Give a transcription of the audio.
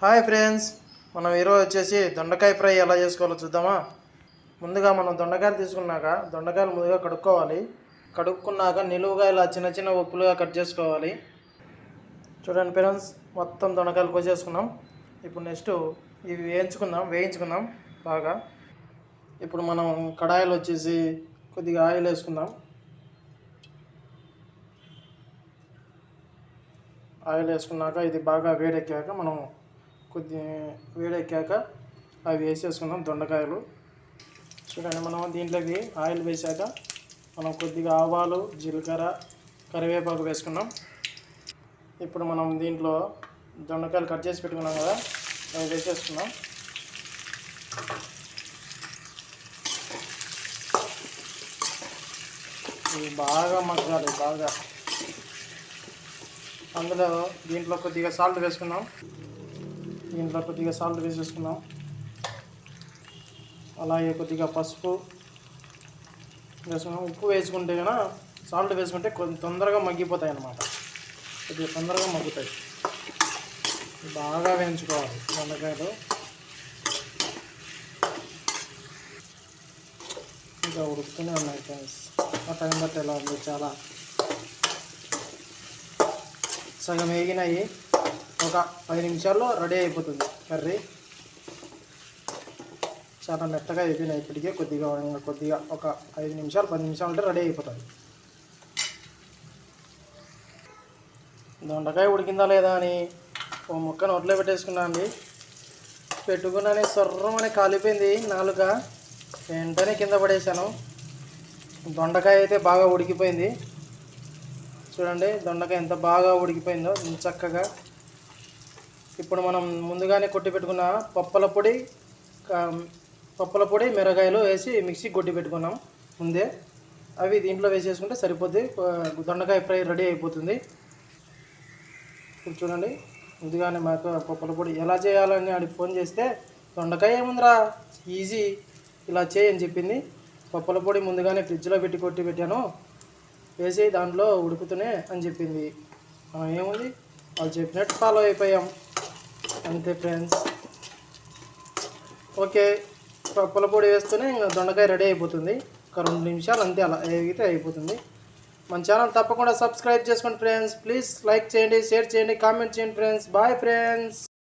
Hi friends మనం ఈరోజు వచ్చేసి దొండకాయ ఫ్రై ఎలా చేసుకోవాలో చూద్దామా? ముందుగా మనం దొండకాయలు తీసుకున్నాక దొండకాయలు ముందుగా కడుక్కోవాలి. కడుక్కున్నాక నిలువుగా ఇలా చిన్న చిన్న ఉప్పులుగా కట్ చేసుకోవాలి. చూడండి ఫ్రెండ్స్ మొత్తం దొండకాయలు కోసేసుకున్నాం. ఇప్పుడు నెక్స్ట్ ఇవి వేయించుకుందాం వేయించుకుందాం బాగా. ఇప్పుడు మనం కడాయిలు వచ్చేసి కొద్దిగా ఆయిల్ వేసుకుందాం. ఆయిల్ వేసుకున్నాక ఇది బాగా వేడెక్కాక మనం కొద్ది వేడెక్కాక అవి వేసేసుకుందాం దొండకాయలు. చూడండి మనం దీంట్లోకి ఆయిల్ వేసాక మనం కొద్దిగా ఆవాలు జీలకర్ర కరివేపాకు వేసుకున్నాం ఇప్పుడు మనం దీంట్లో దొండకాయలు కట్ చేసి పెట్టుకున్నాం కదా అవి వేసేసుకున్నాం ఇవి బాగా మగ్గాలి బాగా. అందులో దీంట్లో కొద్దిగా సాల్ట్ వేసుకున్నాం దీంట్లో కొద్దిగా సాల్ట్ వేసేసుకున్నాం అలాగే కొద్దిగా పసుపు వేసుకున్నాం ఉప్పు వేసుకుంటే కనుక సాల్ట్ వేసుకుంటే కొంచెం తొందరగా మగ్గిపోతాయి అన్నమాట. కొద్దిగా తొందరగా మగ్గుతాయి. బాగా వేయించుకోవాలి దొండకాయలు ఇంకా ఉడుకుతూనే ఉన్నాయి ఫ్రెండ్స్ ఆ టైం బట్టి ఎలా ఉంది చాలా సగం వేగినాయి. ఒక పది నిమిషాల్లో రెడీ అయిపోతుంది కర్రీ. చాలా మెత్తగా అయిపోయినాయి ఇప్పటికే కొద్దిగా కొద్దిగా ఒక ఐదు నిమిషాలు పది నిమిషాలు ఉంటే రెడీ అయిపోతుంది. దొండకాయ ఉడికిందా లేదా అని ఓ ముక్క నోట్లో పెట్టేసుకున్నా అండి. పెట్టుకున్నానే సొర్రమని కాలిపోయింది నాలుక. వెంటనే కింద పడేసాను దొండకాయ అయితే బాగా ఉడికిపోయింది. చూడండి దొండకాయ ఎంత బాగా ఉడికిపోయిందో చక్కగా. ఇప్పుడు మనం ముందుగానే కొట్టి పెట్టుకున్న పప్పుల పొడి పప్పుల పొడి మిరగాయలు వేసి మిక్సీ కొట్టి పెట్టుకున్నాం ముందే. అవి దీంట్లో వేసేసుకుంటే సరిపోద్ది. దొండకాయ ఫ్రై రెడీ అయిపోతుంది. ఇప్పుడు చూడండి ముందుగానే మాకు పప్పుల పొడి ఎలా చేయాలని అడిగి ఫోన్ చేస్తే దొండకాయ ఏముందిరా? ఈజీ. ఇలా చేయని చెప్పింది. పప్పల పొడి ముందుగానే ఫ్రిడ్జ్లో పెట్టి కొట్టి పెట్టాను. వేసి దాంట్లో ఉడుకుతూనే అని చెప్పింది. మనం ఏముంది? వాళ్ళు చెప్పినట్టు ఫాలో అయిపోయాం. అంతే ఫ్రెండ్స్ ఓకే పప్పుల పొడి వేస్తూనే ఇంకా దొండకాయ రెడీ అయిపోతుంది. ఒక రెండు నిమిషాలు అంతే అలా వేగితే అయిపోతుంది. మన ఛానల్ తప్పకుండా సబ్స్క్రైబ్ చేసుకోండి ఫ్రెండ్స్ ప్లీజ్ లైక్ చేయండి షేర్ చేయండి కామెంట్ చేయండి ఫ్రెండ్స్ బాయ్ ఫ్రెండ్స్